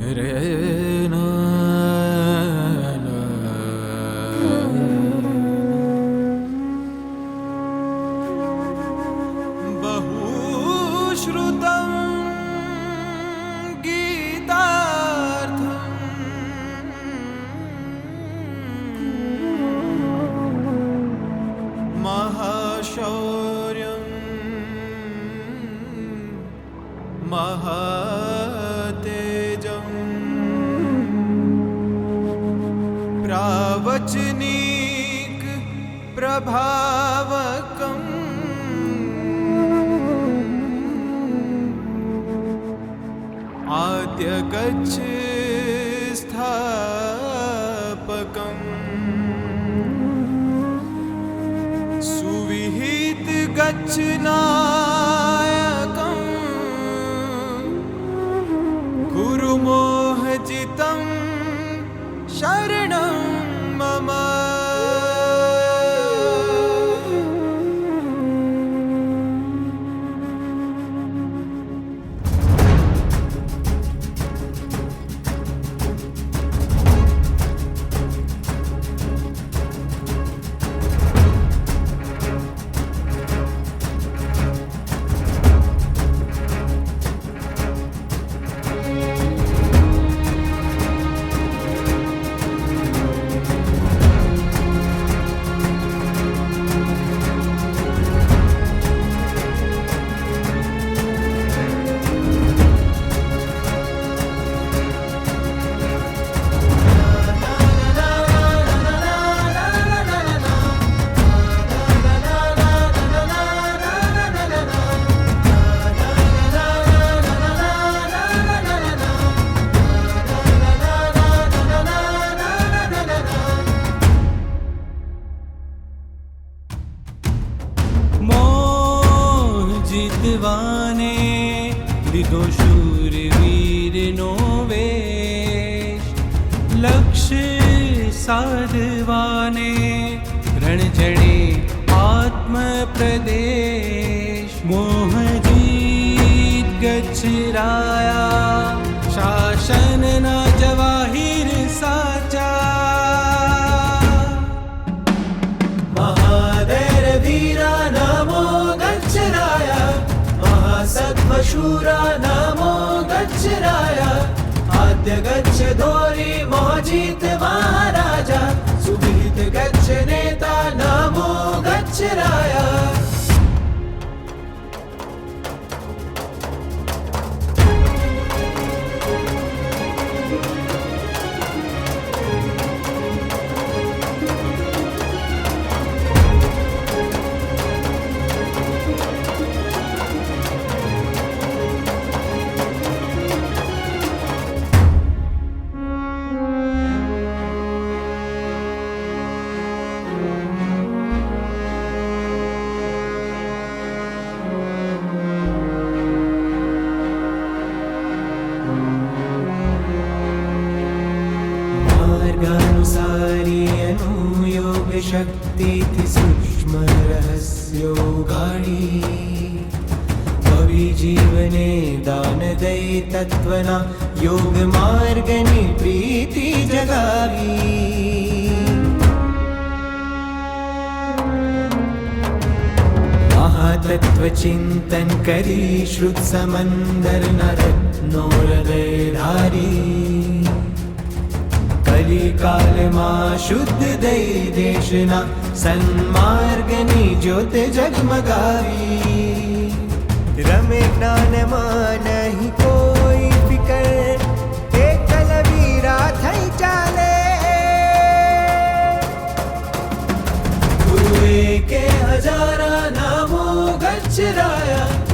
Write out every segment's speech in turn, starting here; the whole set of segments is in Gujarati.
રે भावकम् आद्य स्थापकम् सुविहित गच्छ नाकम् शर જણજણે આત્મ પ્રદેશ મોહજીત ગજરાયા શાસનના જવાહીર સાચા મહાદેર વીરા નામો ગજરાયા મહાસત્વ શૂરા નામો ગજરાયા नित्य गच्छ धोरी मोजित महाराजा सुभीत गच्छ नेता नमो गच्छ राया जीवने दानदयि तत्त्वना योगमार्गनि प्रीति जगावी आ करी श्रुत समन्दर कलिकालमा शुद्ध दयि देश सन्मार्गनि ज्योति जगावी શુદ્ધ દઈ દેશના સન્માર્ગની જ્યોત જગમગાવી રમે જ્ઞાનમાં નહીં કોઈ ફિકર. એકલ વીરા થઈ ચાલે. ગુરુએ કે હજારા નામો ગચ્છરાયા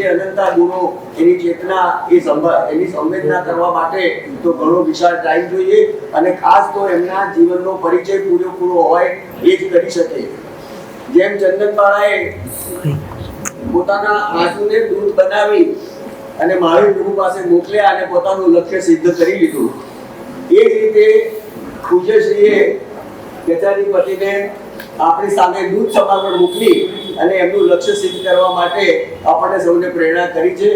જે અનંતા ગુણો એની ચેતના, એ એની સંવેદના કરવા માટે તો ઘણો વિશાળ ટાઈમ જોઈએ અને ખાસ તો એમના જીવનનો પરિચય પૂરેપૂરો હોય એ જ કરી શકે. જેમ ચંદનબાળાએ પોતાના આંસુને દૂધ બનાવી અને મહાવીર ગુરુ પાસે મોકલ્યા અને પોતાનું લક્ષ્ય સિદ્ધ કરી લીધું. એ જ રીતે પૂજ્યશ્રીએ ગજાધિપતિને આપણી સામે દૂધ સમાગમ મોકલી અને એમનું લક્ષ્ય સિદ્ધ કરવા માટે આપણને સૌને પ્રેરણા કરી છે.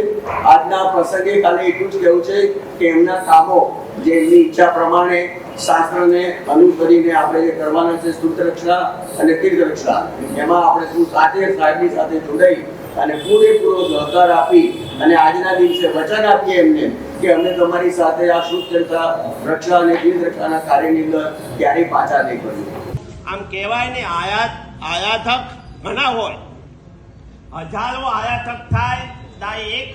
આજના પ્રસંગે ખાલી એટલું જ કહેવું છે કે એમના કામો જે એમની ઈચ્છા પ્રમાણે શાસ્ત્રને અનુસરીને આપણે જે કરવાના છે શુદ્ધ રક્ષા અને તીર્થ રક્ષા એમાં આપણે શું સાથે સાહેબની સાથે જોડાઈ અને પૂરેપૂરો સહકાર આપી અને આજના દિવસે વચન આપીએ એમને કે અમે તમારી સાથે આ શુદ્ધ રક્ષા અને તીર્થ રક્ષાના કાર્યની અંદર ક્યારેય પાછા નહીં કરીએ આમ કહેવાય ને આયાત આયાથક ઘણા હોય. હજારો આયાતક થાય તા એક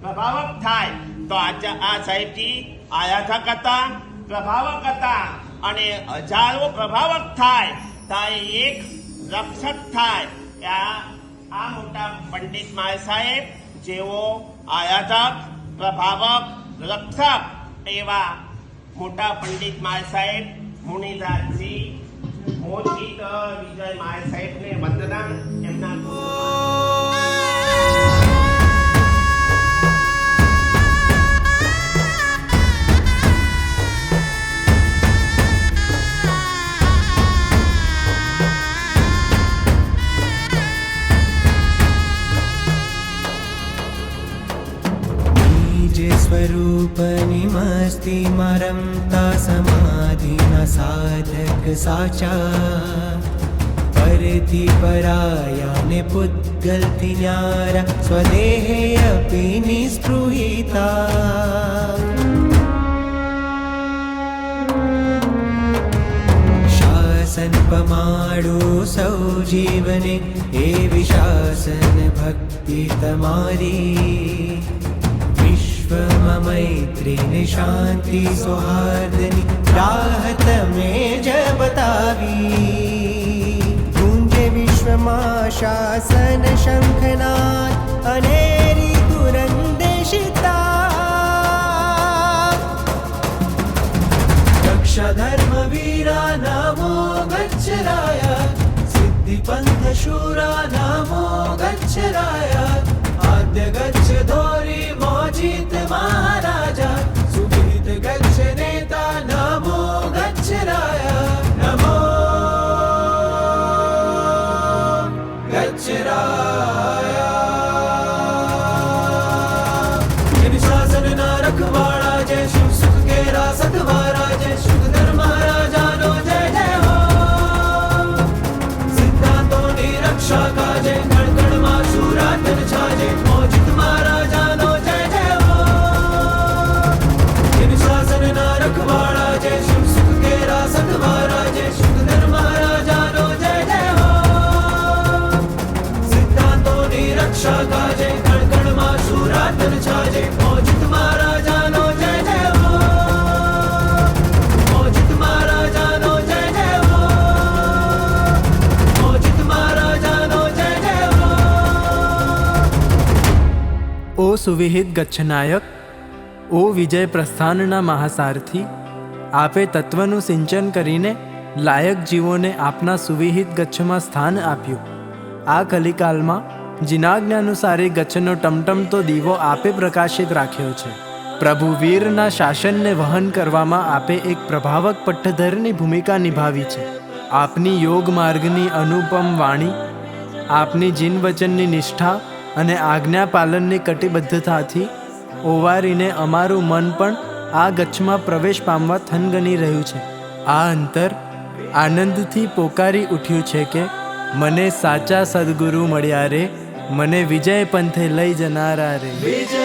પ્રભાવક થાય. તો આ આ સાહેબજી આયાતક હતા, પ્રભાવક હતા અને હજારો પ્રભાવક થાય. તા એક રક્ષક થાય. આ આ મોટા પંડિત માય સાહેબ, જેઓ આયાતક, પ્રભાવક, રક્ષક એવા મોટા પંડિત માય સાહેબ મુનિરાજજી મોચિત વિજય માય સાહેબને સ્વરૂપની મસ્તી મરમતા સાધીના સાધક સાચા પરથી પરાયા ને પૂતગલથી ન્યારા સ્વદેહે અપી નિસ્પૃહિતા શાસન પમાડો સૌ જીવને એવી શાસન ભક્તિ તમારી વિશ્વમાં મૈત્રીને શાંતિ સૌહાર્દની રાહ તમે જ બતાવી ગુંજે વિશ્વમાં શાસન શંખનાથ અનેરી દુરંદેશિતા રક્ષા ધર્મ વીરા નામો ગચ્છરાય સિદ્ધિ પંથ શૂરા નામો ગચ્છરાય આદ્ય ગચ્છ ધો धोरी मोजित महाराजा સુવિહિત ગચ્છનાયક, ઓ વિજય પ્રસ્થાનના મહાસારથી, આપે તત્વનું સિંચન કરીને લાયક જીવોને આપના સુવિહિત ગચ્છમાં સ્થાન આપ્યું. આ કલિકાલમાં જિનાજ્ઞાનુસારે ગચ્છનો ટમટમતો દીવો આપે પ્રકાશિત રાખ્યો છે. પ્રભુ વીરના શાસનને વહન કરવામાં આપે એક પ્રભાવક પટ્ટધરની ભૂમિકા નિભાવી છે. આપની યોગ માર્ગની અનુપમ વાણી, આપની જીન વચનની નિષ્ઠા અને આજ્ઞા પાલનની કટિબદ્ધતાથી ઓવારીને અમારું મન પણ આ ગચ્છમાં પ્રવેશ પામવા થનગની રહ્યું છે. આ અંતર આનંદથી પોકારી ઉઠ્યું છે કે, મને સાચા સદગુરુ મળ્યા રે, મને વિજય પંથે લઈ જનારા રે. વિજય